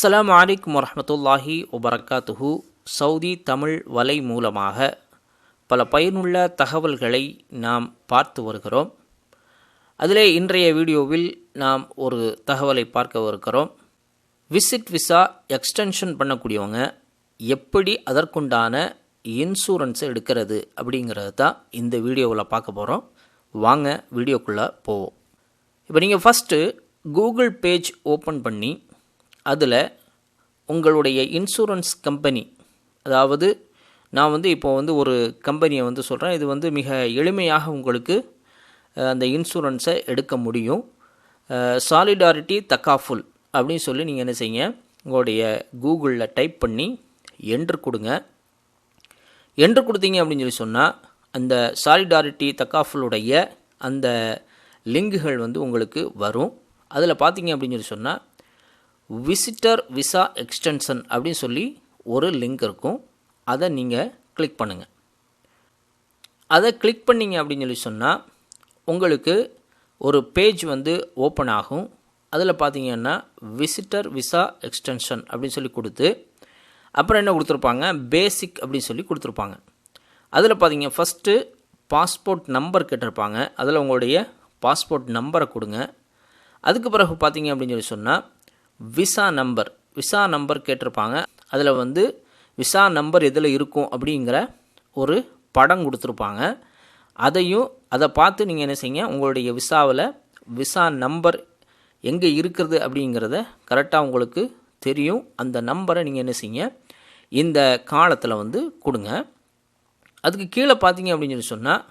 அஸ்லாம் அலைக்கும் வரமத்துல்லாஹி வபரகாத்துஹு. சவுதி தமிழ் வலை மூலமாக பல பயனுள்ள தகவல்களை நாம் பார்த்து வருகிறோம். அதிலே இன்றைய வீடியோவில் நாம் ஒரு தகவலை பார்க்க இருக்கிறோம் விசிட் விசா எக்ஸ்டென்ஷன் பண்ணக்கூடியவங்க எப்படி அதற்குண்டான இன்சூரன்ஸை எடுக்கிறது அப்படிங்கிறது தான் இந்த வீடியோவில் பார்க்க போகிறோம். வாங்க வீடியோக்குள்ளே போவோம். இப்போ நீங்கள் ஃபஸ்ட்டு கூகுள் பேஜ் ஓப்பன் பண்ணி அதில் உங்களுடைய இன்சூரன்ஸ் கம்பெனி அதாவது நான் வந்து இப்போ வந்து ஒரு கம்பெனியை வந்து சொல்கிறேன் இது வந்து மிக எளிமையாக உங்களுக்கு அந்த இன்சூரன்ஸை எடுக்க முடியும். சாலிடாரிட்டி தக்காஃபுல் அப்படின்னு சொல்லி நீங்கள் என்ன செய்யுங்க உங்களுடைய கூகுளில் டைப் பண்ணி என்று கொடுங்க. என்று கொடுத்தீங்க அப்படின்னு சொல்லி சொன்னால் அந்த சாலிடாரிட்டி தக்காஃபுலுடைய அந்த லிங்குகள் வந்து உங்களுக்கு வரும். அதில் பார்த்தீங்க அப்படின்னு சொல்லி சொன்னால் விசிட்டர் விசா எக்ஸ்டென்ஷன் அப்படின்னு சொல்லி ஒரு லிங்க் இருக்கும். அதை நீங்கள் கிளிக் பண்ணுங்கள் அதை கிளிக் பண்ணீங்க அப்படின்னு சொல்லி சொன்னால் உங்களுக்கு ஒரு பேஜ் வந்து ஓப்பன் ஆகும். அதில் பார்த்தீங்கன்னா விசிட்டர் விசா எக்ஸ்டென்ஷன் அப்படின்னு சொல்லி கொடுத்து அப்புறம் என்ன கொடுத்துருப்பாங்க? பேசிக் அப்படின்னு சொல்லி கொடுத்துருப்பாங்க. அதில் பார்த்தீங்க ஃபஸ்ட்டு பாஸ்போர்ட் நம்பர் கேட்டிருப்பாங்க. அதில் உங்களுடைய பாஸ்போர்ட் நம்பரை கொடுங்க. அதுக்கு பிறகு பார்த்தீங்க அப்படின்னு சொல்லி சொன்னால் விசா நம்பர். விசா நம்பர் கேட்டிருப்பாங்க. அதில் வந்து விசா நம்பர் எதில் இருக்கும் அப்படிங்கிற ஒரு படம் கொடுத்துருப்பாங்க. அதையும் அதை பார்த்து நீங்கள் என்ன செய்யுங்க உங்களுடைய விசாவில் விசா நம்பர் எங்கே இருக்கிறது அப்படிங்கிறத கரெக்டாக உங்களுக்கு தெரியும். அந்த நம்பரை நீங்கள் என்ன செய்யுங்க இந்த காலத்தில் வந்து கொடுங்க. அதுக்கு கீழே பார்த்தீங்க அப்படின்னு சொல்லி சொன்னால்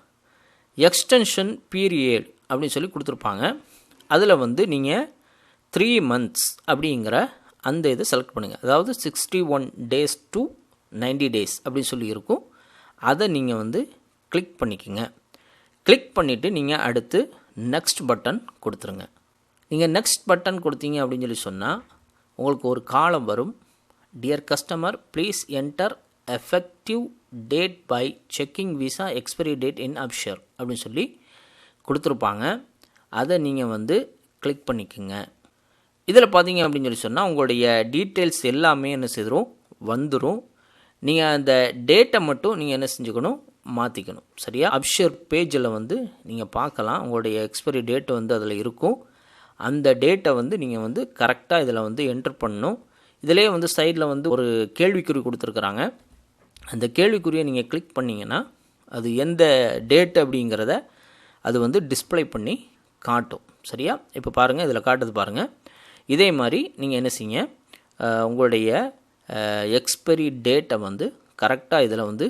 எக்ஸ்டென்ஷன் பீரியட் அப்படின்னு சொல்லி கொடுத்துருப்பாங்க. அதில் வந்து நீங்கள் த்ரீ மந்த்ஸ் அப்படிங்கிற அந்த இதை செலக்ட் பண்ணுங்கள் அதாவது sixty one days to 90 days அப்படின்னு சொல்லி இருக்கும். அதை நீங்கள் வந்து கிளிக் பண்ணிக்கோங்க. கிளிக் பண்ணிவிட்டு நீங்கள் அடுத்து நெக்ஸ்ட் பட்டன் கொடுத்துருங்க. நீங்கள் நெக்ஸ்ட் பட்டன் கொடுத்தீங்க அப்படின்னு சொல்லி சொன்னால் உங்களுக்கு ஒரு காலம் வரும். Dear customer please enter effective date by checking visa expiry date in Absher அப்படின்னு சொல்லி கொடுத்துருப்பாங்க. அதை நீங்கள் வந்து கிளிக் பண்ணிக்கோங்க. இதில் பார்த்தீங்க அப்படின்னு சொல்லி சொன்னால் உங்களுடைய டீட்டெயில்ஸ் எல்லாமே என்ன செய்திரும் வந்துடும் நீங்கள் அந்த டேட்டை மட்டும் நீங்கள் என்ன செஞ்சுக்கணும் மாற்றிக்கணும் சரியா? அப்ஷர் பேஜில் வந்து நீங்கள் பார்க்கலாம். உங்களுடைய எக்ஸ்பைரி டேட் வந்து அதில் இருக்கும். அந்த டேட்டை வந்து நீங்கள் வந்து கரெக்டாக இதில் வந்து என்டர் பண்ணணும். இதிலே வந்து சைடில் வந்து ஒரு கேள்விக்குறி கொடுத்துருக்குறாங்க. அந்த கேள்விக்குறியை நீங்கள் கிளிக் பண்ணிங்கன்னா அது எந்த டேட் அப்படிங்கிறத அது வந்து டிஸ்ப்ளே பண்ணி காட்டும். சரியா? இப்போ பாருங்கள் இதில் காட்டுது பாருங்கள் இதே மாதிரி நீங்கள் என்ன செய்யுங்க உங்களுடைய எக்ஸ்பைரி டேட்டை வந்து கரெக்டாக இதில் வந்து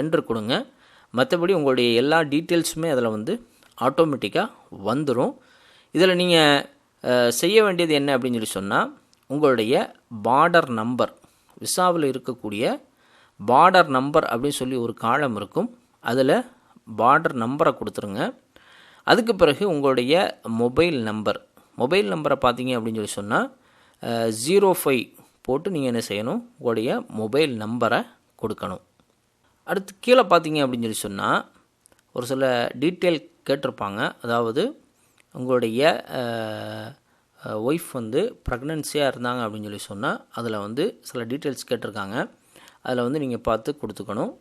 என்ட்ரு கொடுங்க. மற்றபடி உங்களுடைய எல்லா டீட்டெயில்ஸுமே அதில் வந்து ஆட்டோமேட்டிக்காக வந்துடும் இதில் நீங்கள் செய்ய வேண்டியது என்ன அப்படின்னு சொல்லி சொன்னால் உங்களுடைய பார்டர் நம்பர் விசாவில் இருக்கக்கூடிய பார்டர் நம்பர் அப்படின்னு சொல்லி ஒரு காலம் இருக்கும். அதில் பார்டர் நம்பரை கொடுத்துருங்க. அதுக்கு பிறகு உங்களுடைய மொபைல் நம்பர் மொபைல் நம்பரை பார்த்தீங்க அப்படின்னு சொல்லி சொன்னால் ஜீரோ ஃபைவ் போட்டு நீங்கள் என்ன செய்யணும்? உங்களுடைய மொபைல் நம்பரை கொடுக்கணும். அடுத்து கீழே பார்த்தீங்க அப்படின்னு சொல்லி சொன்னால் ஒரு சில டீட்டெயில் கேட்டிருப்பாங்க. அதாவது உங்களுடைய ஒய்ஃப் வந்து ப்ரெக்னன்சியாக இருந்தாங்க அப்படின்னு சொல்லி சொன்னால் அதில் வந்து சில டீட்டெயில்ஸ் கேட்டிருக்காங்க. அதில் வந்து நீங்கள் பார்த்து கொடுத்துக்கணும்.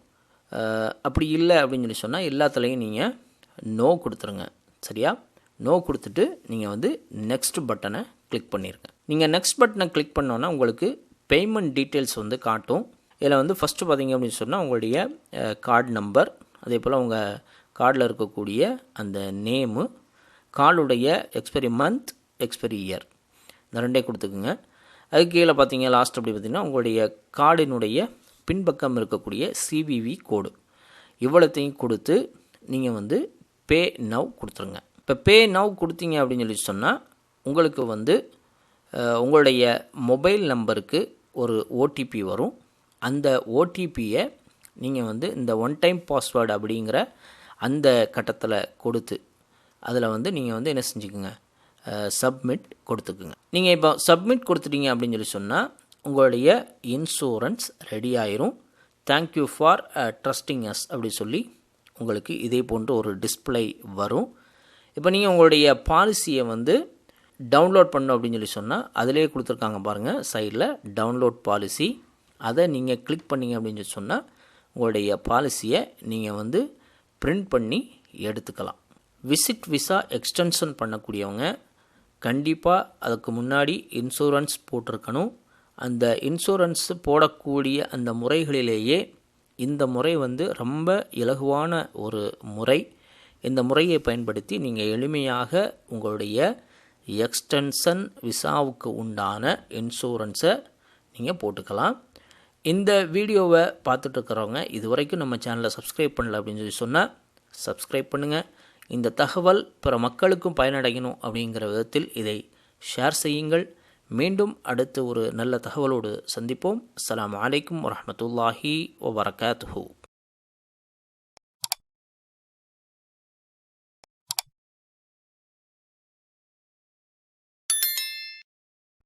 அப்படி இல்லை அப்படின்னு சொல்லி சொன்னால் எல்லாத்துலேயும் நீங்கள் நோ கொடுத்துருங்க. சரியா? நோ கொடுத்துட்டு நீங்கள் வந்து நெக்ஸ்ட் பட்டனை கிளிக் பண்ணிடுங்க நீங்கள் நெக்ஸ்ட் பட்டனை கிளிக் பண்ணோன்னா உங்களுக்கு பேமெண்ட் டீட்டெயில்ஸ் வந்து காட்டும். இதில் வந்து ஃபஸ்ட்டு பார்த்தீங்க அப்படின்னு சொன்னால் உங்களுடைய கார்டு நம்பர் அதே போல் உங்கள் கார்டில் இருக்கக்கூடிய அந்த நேமு கார்டுடைய எக்ஸ்பெரி மந்த் எக்ஸ்பெரி இயர் இந்த ரெண்டே கொடுத்துக்குங்க. அதுக்கு கீழே பார்த்தீங்க லாஸ்ட் அப்படி பார்த்தீங்கன்னா உங்களுடைய கார்டினுடைய பின்பக்கம் இருக்கக்கூடிய சிவிவி கோடு இவ்வளோத்தையும் கொடுத்து நீங்கள் வந்து பே நவ் கொடுத்துருங்க. இப்போ பே நவ் கொடுத்தீங்க அப்படின்னு சொல்லி சொன்னால் உங்களுக்கு வந்து உங்களுடைய மொபைல் நம்பருக்கு ஒரு ஓடிபி வரும். அந்த ஓடிபியை நீங்கள் வந்து இந்த ஒன் டைம் பாஸ்வேர்டு அப்படிங்கிற அந்த கட்டத்தில் கொடுத்து அதில் வந்து நீங்கள் வந்து என்ன செஞ்சுக்குங்க? சப்மிட் கொடுத்துக்குங்க. நீங்கள் இப்போ சப்மிட் கொடுத்துட்டீங்க அப்படின்னு சொல்லி சொன்னால் உங்களுடைய இன்சூரன்ஸ் ரெடி ஆயிரும். Thank you for trusting us அப்படி சொல்லி உங்களுக்கு இதே போன்று ஒரு டிஸ்ப்ளே வரும். இப்போ நீங்கள் உங்களுடைய பாலிசியை வந்து டவுன்லோட் பண்ணணும் அப்படின்னு சொல்லி சொன்னால் அதிலே கொடுத்துருக்காங்க பாருங்கள் சைடில் டவுன்லோட் பாலிசி அதை நீங்கள் கிளிக் பண்ணிங்க அப்படின்னு சொல்லி சொன்னால் உங்களுடைய பாலிசியை நீங்கள் வந்து பிரிண்ட் பண்ணி எடுத்துக்கலாம். விசிட் விசா எக்ஸ்டென்ஷன் பண்ணக்கூடியவங்க கண்டிப்பாக அதுக்கு முன்னாடி இன்சூரன்ஸ் போட்டிருக்கணும். அந்த இன்சூரன்ஸ் போடக்கூடிய அந்த முறைகளிலேயே இந்த முறை வந்து ரொம்ப இலகுவான ஒரு முறை. இந்த முறையை பயன்படுத்தி நீங்கள் எளிமையாக உங்களுடைய எக்ஸ்டென்ஷன் விசாவுக்கு உண்டான இன்சூரன்ஸை நீங்கள் போட்டுக்கலாம். இந்த வீடியோவை பார்த்துட்டு இருக்கிறவங்க இது வரைக்கும் நம்ம சேனலை சப்ஸ்கிரைப் பண்ணல அப்படின்னு சொல்லி சொன்னால் சப்ஸ்கிரைப் பண்ணுங்கள் இந்த தகவல் பிற மக்களுக்கும் பயனடையணும் அப்படிங்கிற விதத்தில் இதை ஷேர் செய்யுங்கள். மீண்டும் அடுத்து ஒரு நல்ல தகவலோடு சந்திப்போம். அஸ்ஸலாமு வலைக்கம் வரமத்துல்லாஹி வபரகாத்துஹூ.